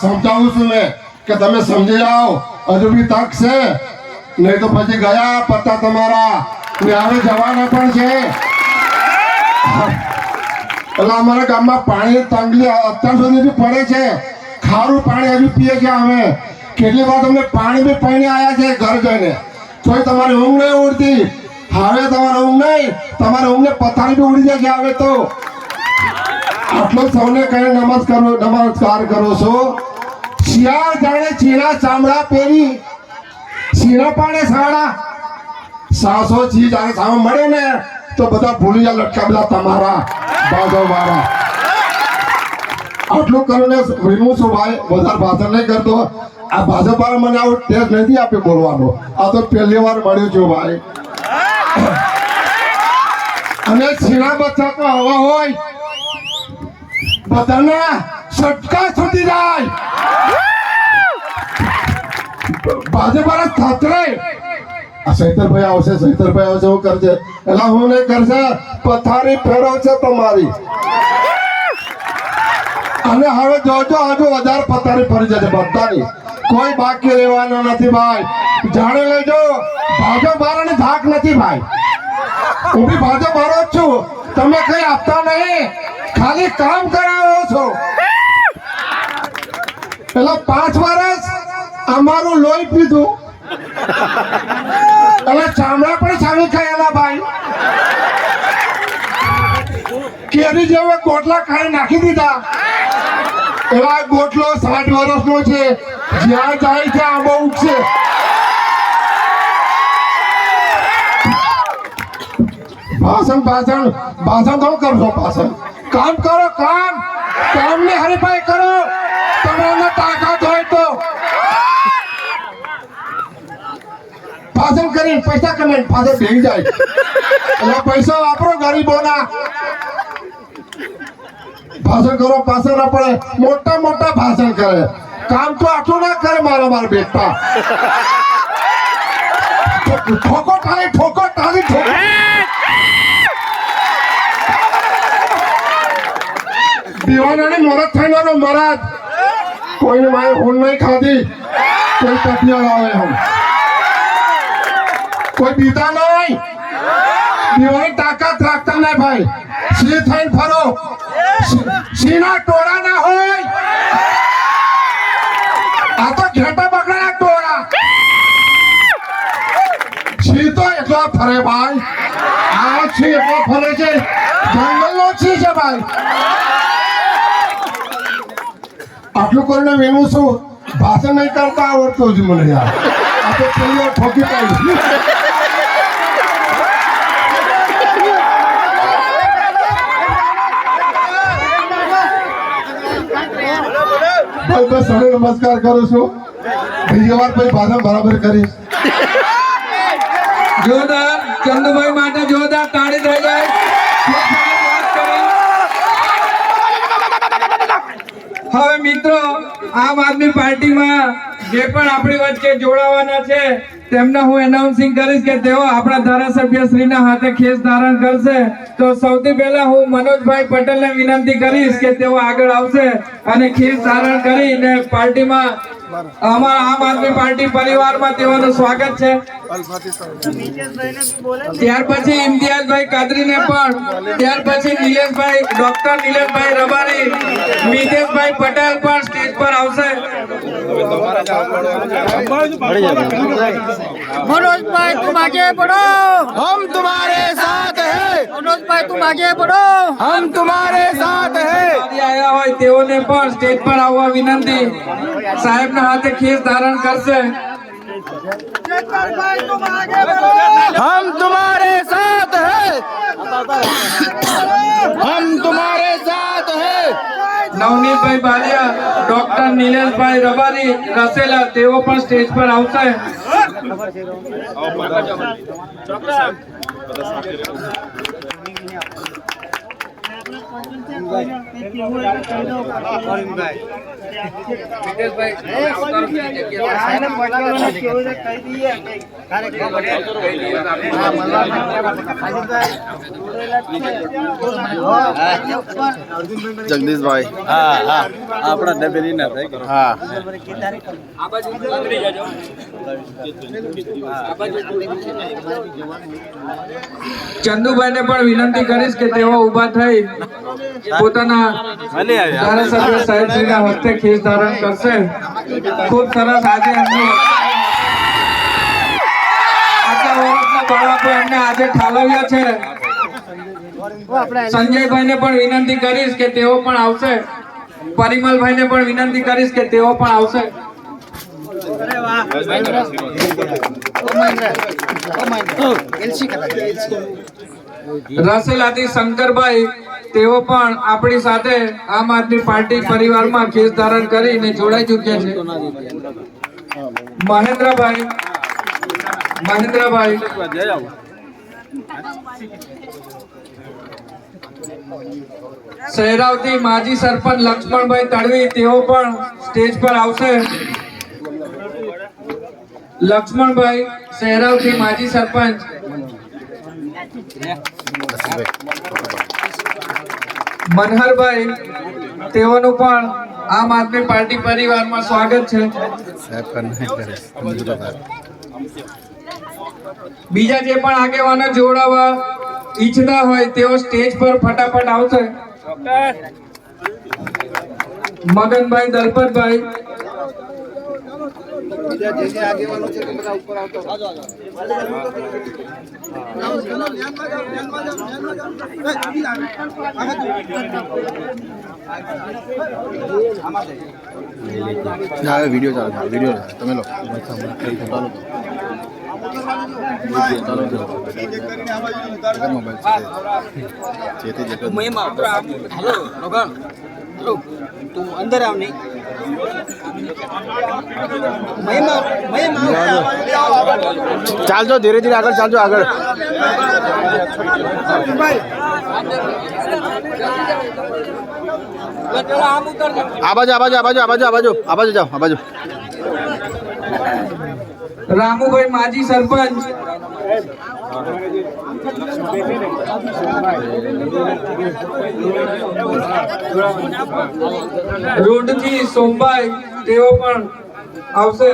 સમજાવું છું ને, કે તમે સમજી જાઓ, હજુ બી તક છે. નહીં તો પછી ગયા પત્તા તમારા. હવે જવાના પણ છે. એટલે અમારા ગામમાં પાણી તંગલી અત્યાર સુધી પડે છે. ખારું પાણી હજુ પીએ છે અમે. કેટલી વાર તમને પાણી બી પાણી આવ્યા છે ઘર જઈને. કોઈ તમારી ઊંઘ નહીં ઉડતી. હવે તમારે ઊંઘ નહીં, તમારે ઊંઘને પથારી બી ઉડી જાય છે હવે તો. આટલો સૌને કહી નમસ્કાર નમસ્કાર કરો છો? શિયાળ જાણે ચીણા ચામડા પહેરી શીણા પાડે સાડા. સાસો છી જાણે સામે મળે ને, તો બધા ભૂલી જાય લટકા બધા તમારા, બાજો મારા. આટલું કરીને વિનવું છું ભાઈ, વધારે ભાષણ નહીં કરતો. આ ભાજપવાળા મને આવું ટેસ્ટ નથી આપે બોલવાનો. આ તો પહેલી વાર મળ્યું છું ભાઈ. અને શીરા બચ્ચા તો હવા હોય. બધાના સટકા છૂટી જાય. ભાજપ થતરે અને હવે જોજો, હજુ વધારે કોઈ બાકી રહેવાનો નથી જાણી લેજો, ભાજપ મારો ધાક નથી ભાઈ. હું બી ભાજપ મારો જ છું. તમે કઈ આપતા નહીં. ખાલી કામ કરાવો છો. પેલા પાંચ વર્ષ અમારું લોહી પીધું. અને ચામડા પણ સામી ખાયેલા ભાઈ. કેરી જેવા ગોટલા ખાઈ નાખી દીધા. એવા ગોટલો સાઠ વર્ષનો છે. જ્યાં જાય ત્યાં આંબો ઉગશે. ભાષણ ભાષણ ભાષણ તો કરશો ભાષણ. કામ કરો, કામ. કામની હરીફાઈ કરો. તમારા તાકાત હોય તો. ભાષણ કરીને પૈસા કમાઈને પાછળ ભેગી જાય. એટલે પૈસા વાપરો ગરીબોના. ભાષણ કરો પાછળ ના પડે. મોટા મોટા ભાષણ કરે. કામ તો આટલું ના કરે મારા મારા બેટા. ઠોકો ટાળી ઠોકો ઠોકો. દીવાનાની મરદ થઈને મરદ કોઈને મારે હું નહીં ખાધી. કોઈ તકિયા આવે હમ કોઈ પીતા નહીં. દીવાની તાકાત રાખતા નહીં ભાઈ. સી થઈને ફરો. સીના ટોળા ના હોય. આ તો ઘેટા બગડા ટોળા. સિંહ તો એટલો ફરે ભાઈ. સિંહ એકલો ફરે છે. જંગલનો સિંહ છે ભાઈ. આટલું કરીને વિનું છું. ભાષણ નહીં કરતા આવડતો જ મને યાર. આ તો છેલ્લી ઠોકી પાડી ભાઈ નમસ્કાર કરું છું. બીજી વાર પછી ભાષણ બરાબર કરીશ. જોરદાર. ચંદુભાઈ માટે જોરદાર તાળી થઈ જાય. હવે મિત્રો, આમ આદમી પાર્ટીમાં જે પણ આપણી વચ્ચે જોડાવાના છે, તેમને હું એનાઉન્સિંગ કરીશ કે તેઓ આપણા ધારાસભ્ય શ્રીના હાથે ખેસ ધારણ કરશે. તો સૌથી પહેલા હું મનોજભાઈ પટેલને વિનંતી કરીશ કે તેઓ આગળ આવશે અને ખેસ ધારણ કરીને પાર્ટીમાં અમારા આમ આદમી પાર્ટી પરિવારમાં તેઓનું સ્વાગત છે. ત્યાર પછી ઇમ્તિયાઝભાઈ કાદરીને પણ ત્યાર પછી નિલેશભાઈ ડોક્ટર નિલેશભાઈ રબારી મિતેશભાઈ પટેલ પણ સ્ટેજ પર આવશે. મનોજભાઈ તું આગે પડો. હમ તુમ્હારે સાથ હૈ. મનોજ તું આગે પડો. હમ તુમ્હારે સાથ હૈ. આવ્યા હોય તેઓને પણ સ્ટેજ પર આવવા વિનંતી. સાહેબના હાથે ખીસ ધારણ કરશે. હમ તુમારે સાથ હૈ. હમ તુમારે સાથ હૈ. નવનીતભાઈ બારિયા ડોક્ટર નિલેશભાઈ રબારી રસેલા તેઓ પણ સ્ટેજ પર આવશે. ચોક્કસ જગદીશભાઈ. હા હા. આપણા ડબેલી ના હા. ચંદુભાઈને પણ વિનંતી કરીશ કે તેઓ ઊભા થઈ પોતાના ધારાસભ્ય સાહેબજીના હસ્તે ખેસ ધારણ કરશે ખૂબ સરસ આજે એમની આટલા વર્ષના બાળકો એમને આજે ઠાલવ્યા છે સંજયભાઈને પણ વિનંતી કરીશ કે તેઓ પણ આવશે પરિમલભાઈને પણ વિનંતી કરીશ કે તેઓ પણ આવશે રસેલાથી શંકરભાઈ તેઓ પણ આપણી સાથે આમ આદમી પાર્ટી પરિવારમાં કેસ ધારણ કરીને જોડાઈ ચૂક્યા છે. મહેન્દ્રભાઈ મહેન્દ્રભાઈ. શહેરાવતી માજી સરપંચ લક્ષ્મણભાઈ તડવી તેઓ પણ સ્ટેજ પર આવશે. લક્ષ્મણભાઈ શહેરાવતી માજી સરપંચ. મનહરભાઈ તેઓનું પણ આમ આદમી પાર્ટી પરિવારમાં સ્વાગત છે. બીજા જે પણ આગેવાનો જોડાવા ઈચ્છતા હોય તેઓ સ્ટેજ પર ફટાફટ આવશે. મગનભાઈ દલપતભાઈ હા જે આગેવાનો છે વીડિયો તમે લો ચાલો મોબાઈલ છે તે જેટલો હેલો રોગણ હેલો તું અંદર આવ નહીં. ચાલજો, ધીરે ધીરે આગળ ચાલજો, આગળ. આ બાજુ આ બાજુ આ બાજુ આ બાજુ જાઓ, આ બાજુ. રામુભાઈ માજી સરપંચ. રોડથી સોમભાઈ તેઓ પણ આવશે.